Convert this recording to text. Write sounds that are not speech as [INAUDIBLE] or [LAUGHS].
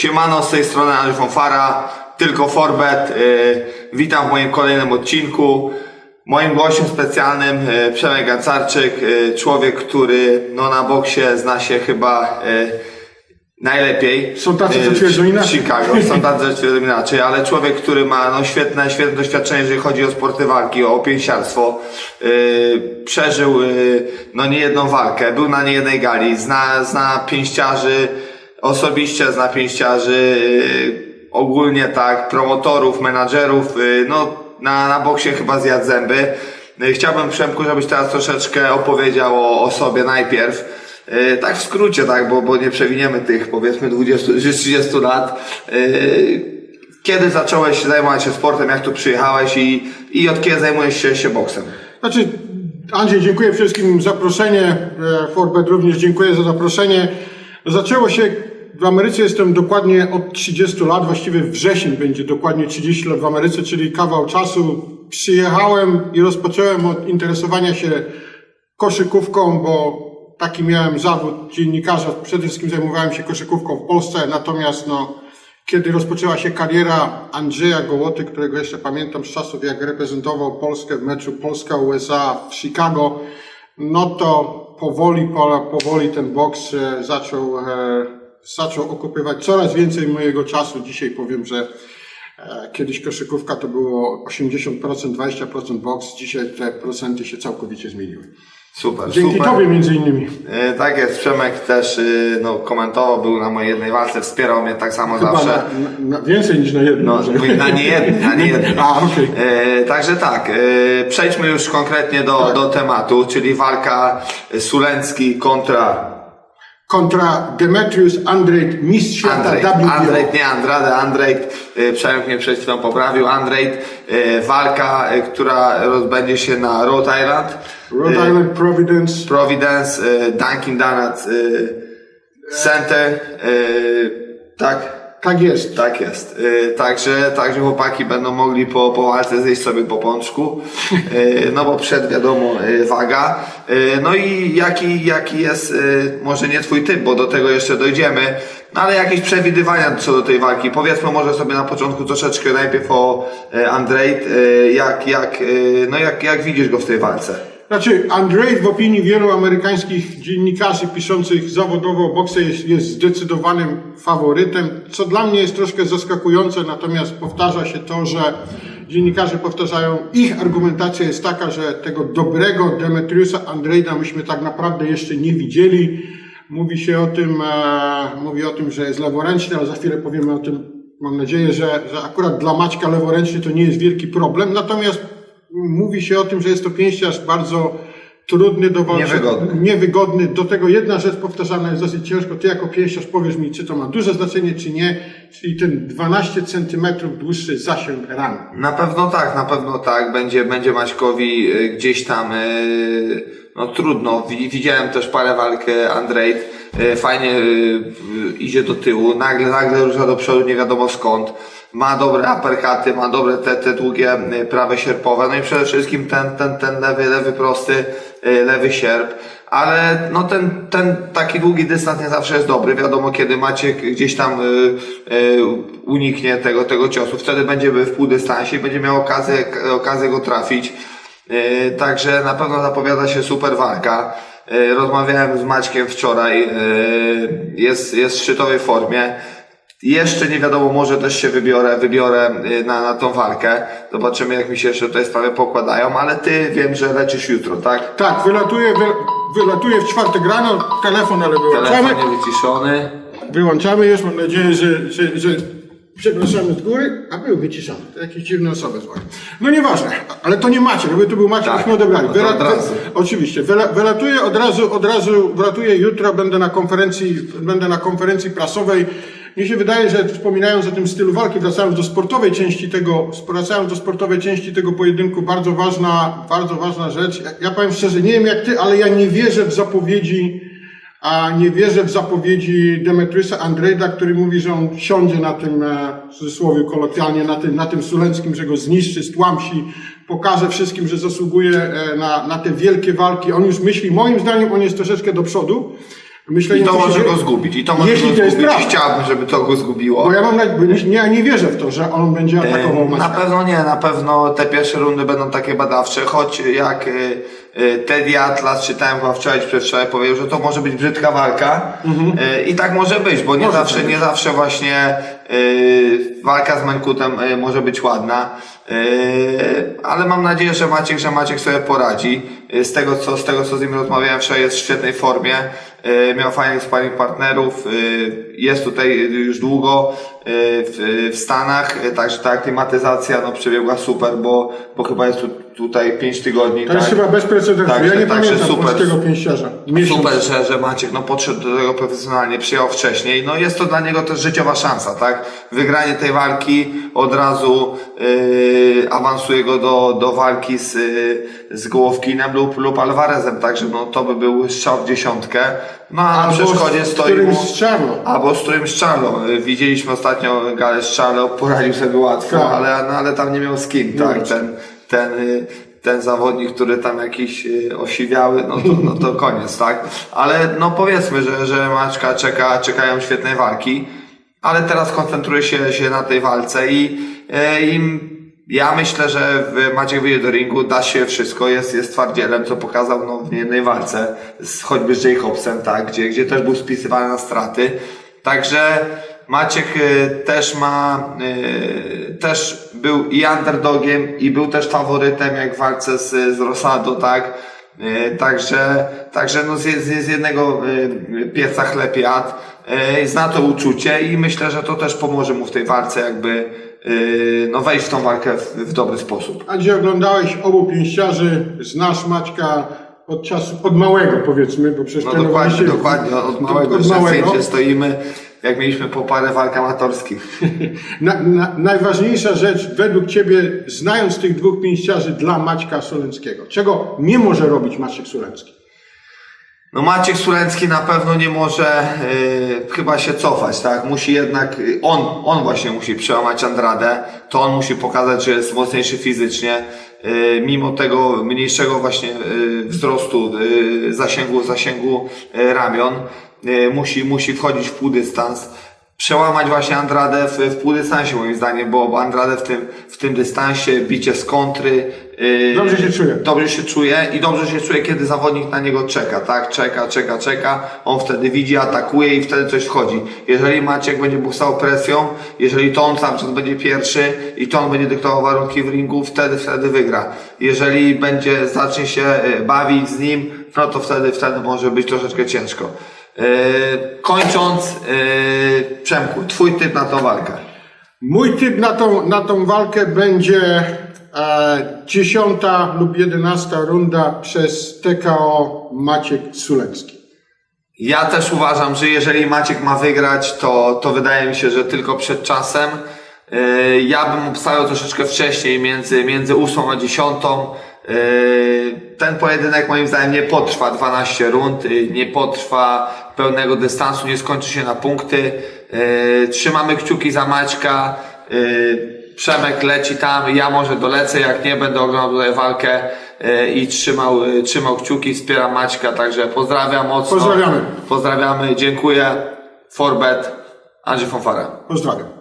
Siemano, z tej strony Andrzej Fonfara, tylko Forbet. Y, Witam w moim kolejnym odcinku. Moim gościem specjalnym y, Przemek Gancarczyk, y, człowiek, który no, na boksie zna się chyba najlepiej. Są tacy, co twierdzą inaczej. Chicago, są [LAUGHS] tacy, co twierdzą inaczej, ale człowiek, który ma no, świetne, świetne doświadczenie, jeżeli chodzi o sporty walki, o pięściarstwo. Przeżył no, niejedną walkę, był na niejednej gali, zna, zna pięściarzy, osobiście zna pięściarzy, y, ogólnie tak, promotorów, menadżerów, y, no na, na boksie chyba zjadł zęby. Y, Chciałbym Przemku, żebyś teraz troszeczkę opowiedział o, o sobie najpierw. Tak w skrócie, tak, bo, bo nie przewiniemy tych powiedzmy 20 czy 30 lat. Kiedy zacząłeś zajmować się sportem, jak tu przyjechałeś i, i od kiedy zajmujesz się, się boksem? Znaczy, Andrzej, dziękuję wszystkim za zaproszenie. E, Forbet również dziękuję za zaproszenie. Zaczęło się, w Ameryce jestem dokładnie od 30 lat, właściwie wrzesień będzie dokładnie 30 lat w Ameryce, czyli kawał czasu. Przyjechałem i rozpocząłem od interesowania się koszykówką, bo taki miałem zawód dziennikarza. Przede wszystkim zajmowałem się koszykówką w Polsce, natomiast no, kiedy rozpoczęła się kariera Andrzeja Gołoty, którego jeszcze pamiętam z czasów, jak reprezentował Polskę w meczu Polska-USA w Chicago, no to powoli, po- powoli ten boks e, zaczął, e, zaczął okupywać coraz więcej mojego czasu. Dzisiaj powiem, że e, kiedyś koszykówka to było 80%, 20% boks, dzisiaj te procenty się całkowicie zmieniły. Super, Dzięki super. Tobie między innymi. E, Tak jest, Przemek też y, no, komentował, był na mojej jednej walce, wspierał mnie tak samo Chyba zawsze. na, na, więcej niż na jedno. No, na nie jednej, na nie jednej. [LAUGHS] A, okej. E, także tak, przejdźmy już konkretnie do, Tak. do tematu, czyli walka Sulencki kontra Kontra Demetrius Andrade, mistrz świata. WBO. Andrzej, nie Andrade, Andrzej, e, Przemek mnie przed chwilą poprawił, Andrzej, e, walka, e, która rozbędzie się na Rhode Island. Rhode E, Island Providence. Providence, e, Dunkin Donuts Center, tak? Tak jest. Tak jest. Y, Także, także chłopaki będą mogli po, po walce zjeść sobie po pączku, Y, no bo przed wiadomo y, waga. Y, No i jaki, jaki jest, y, może nie twój typ, bo do tego jeszcze dojdziemy, no ale jakieś przewidywania co do tej walki. Powiedzmy może sobie na początku troszeczkę najpierw o y, Andrzej, y, jak, jak, y, no jak, jak widzisz go w tej walce? Znaczy, Andrade w opinii wielu amerykańskich dziennikarzy piszących zawodowo o boksie jest, jest zdecydowanym faworytem, co dla mnie jest troszkę zaskakujące, natomiast powtarza się to, że dziennikarze powtarzają, ich argumentacja jest taka, że tego dobrego Demetriusa Andrade'a myśmy tak naprawdę jeszcze nie widzieli. Mówi się o tym, e, mówi o tym, że jest leworęczny, ale za chwilę powiemy o tym. Mam nadzieję, że, że akurat dla Maćka leworęczny to nie jest wielki problem. Natomiast mówi się o tym, że jest to pięściarz bardzo trudny do walki. Niewygodny. Niewygodny. Do tego jedna rzecz powtarzana jest dosyć ciężko. Ty jako pięściarz powiesz mi, czy to ma duże znaczenie, czy nie. Czyli ten 12 centymetrów dłuższy zasięg ran. Na pewno tak, na pewno tak. Będzie, będzie Maćkowi y, gdzieś tam, y, no trudno. Wi- Widziałem też parę walk y, Andrzej. y, Fajnie idzie do tyłu, nagle, nagle rusza do przodu, nie wiadomo skąd. Ma dobre uppercuty, ma dobre te, te długie y, prawe sierpowe, no i przede wszystkim ten, ten, ten lewy, lewy prosty, y, lewy sierp. Ale no ten, ten taki długi dystans nie zawsze jest dobry. Wiadomo, kiedy Maciek gdzieś tam y, uniknie tego, tego ciosu, wtedy będzie w półdystansie i będzie miał okazję, okazję go trafić. Także na pewno zapowiada się super walka. Rozmawiałem z Maćkiem wczoraj. Jest, jest w szczytowej formie. Jeszcze nie wiadomo, może też się wybiorę, wybiorę y, na, na tą walkę. Zobaczymy, jak mi się jeszcze tutaj sprawy pokładają, ale ty wiem, że lecisz jutro, tak? Tak, wylatuje, wy, wylatuje w czwartek rano, telefon, ale wyłączamy. Telefon niewyciszony. Wyłączamy już, mam nadzieję, że, że, że przepraszamy z góry, a był wyciszony. Jakieś dziwne osoby dzwonią. No nieważne, ale to nie Maciek, gdyby to był Maciek, Tak, byśmy odebrali. no Wyla-. Oczywiście, wyla, wylatuję od razu, od razu, wylatuję jutro, będę na konferencji, będę na konferencji prasowej. Mnie się wydaje, że wspominając o tym stylu walki, wracając do sportowej części tego, wracając do sportowej części tego pojedynku, bardzo ważna, bardzo ważna rzecz. Ja, ja powiem szczerze, nie wiem jak ty, ale ja nie wierzę w zapowiedzi a nie wierzę w zapowiedzi Demetriusa Andrejda, który mówi, że on siądzie na tym, e, w cudzysłowie kolokwialnie, na tym, na tym Sulenckim, że go zniszczy, stłamsi, pokaże wszystkim, że zasługuje e, na, na te wielkie walki. On już myśli, moim zdaniem on jest troszeczkę do przodu, Myślę, I to się może dzieje- go zgubić. I to może Jeśli go to zgubić. prawda. Chciałbym, żeby to go zgubiło. Bo ja mam nie, ja nie wierzę w to, że on będzie atakował Na Maćka. pewno nie, na pewno te pierwsze rundy będą takie badawcze, choć jak y, Teddy Atlas, czytałem chyba wczoraj przedwczoraj, powiedział, że to może być brzydka walka. Y, i tak może być, bo nie Może zawsze, nie zawsze właśnie y, walka z Mankutem może być ładna, ale mam nadzieję, że Maciek, że Maciek sobie poradzi. Z tego co, z tego co z nim rozmawiałem wczoraj jest w świetnej formie, miał fajnych sparring partnerów, jest tutaj już długo w, w Stanach, także ta aklimatyzacja no, przebiegła super, bo, bo chyba jest tu, tutaj 5 tygodni. To jest tak? chyba bez precedensu. Także- ja nie także pamiętam super. polskiego pięściarza. Miesiąc. Super, że, że Maciek no, podszedł do tego profesjonalnie, przyjął wcześniej. No jest to dla niego też życiowa szansa, tak? Wygranie tej walki od razu yy, awansuje go do, do walki z, yy, z Gołowkinem lub, lub Alvarezem, także no, to by był strzał w dziesiątkę. No a na przeszkodzie z stoi mu... Albo z którymś z Charlo. Widzieliśmy ostatnio galę z Charlo, poradził sobie łatwo, Tak. ale, no, ale tam nie miał z kim, tak? Ten, ten, y, ten zawodnik, który tam jakiś y, osiwiały, no to, no to [LAUGHS] koniec, tak? Ale no powiedzmy, że, że Maczka czeka, czekają świetne walki, ale teraz koncentruje się, się na tej walce i, y, i ja myślę, że w- Maciek wyjdzie do ringu, da się wszystko, jest, jest twardzielem, co pokazał no, w jednej walce, z, choćby z Jacobsem, tak, gdzie, gdzie też był spisywany na straty. Także Maciek y, też ma, y, też był i underdogiem i był też faworytem jak w walce z, z Rosado, tak. Y, Także, także no z, z, jednego pieca chleb jadł, zna to uczucie i myślę, że to też pomoże mu w tej walce jakby no wejść w tą walkę w, w dobry sposób. A gdzie oglądałeś obu pięściarzy, znasz Maćka od czasu, od małego powiedzmy, bo przecież No dokładnie, dokładnie, od małego, od małego. stoimy, jak mieliśmy po parę walk amatorskich. [LAUGHS] Na, na, najważniejsza rzecz według Ciebie, znając tych dwóch pięściarzy dla Maćka Solenckiego, czego nie może robić Maciek Solencki? No Maciek Sulecki na pewno nie może y, chyba się cofać, tak? Musi jednak, y, on, on właśnie musi przełamać Andradę, to on musi pokazać, że jest mocniejszy fizycznie, mimo tego mniejszego właśnie y, wzrostu, y, zasięgu, zasięgu ramion, musi, musi wchodzić w półdystans. Przełamać właśnie Andradę w, w półdystansie moim zdaniem, bo Andradę w tym, w tym dystansie, bicie z kontry. y, Dobrze się czuje. dobrze się czuje i dobrze się czuje, kiedy zawodnik na niego czeka, tak? Czeka, czeka, czeka, on wtedy widzi, atakuje i wtedy coś wchodzi. Jeżeli Maciek będzie buchał presją, jeżeli to on cały czas będzie pierwszy i to on będzie dyktował warunki w ringu, wtedy, wtedy wygra. Jeżeli będzie, zacznie się e, bawić z nim, no to wtedy, wtedy może być troszeczkę ciężko. E, kończąc, e, Przemku, twój typ na tą walkę. Mój typ na tą, na tą walkę będzie e, dziesiąta lub jedenasta runda przez TKO Maciek Sulecki. Ja też uważam, że jeżeli Maciek ma wygrać, to, to wydaje mi się, że tylko przed czasem. Ja bym obstawiał troszeczkę wcześniej, między, między 8 a 10. Yy, Ten pojedynek moim zdaniem nie potrwa 12 rund, yy, nie potrwa pełnego dystansu, nie skończy się na punkty. Yy, Trzymamy kciuki za Maćka. Przemek leci tam, ja może dolecę, jak nie będę oglądał tutaj walkę i trzymał, trzymał kciuki, wspieram Maćka, także pozdrawiam mocno. Pozdrawiamy. Pozdrawiamy, dziękuję. Forbet, Andrzej Fonfara. Pozdrawiam.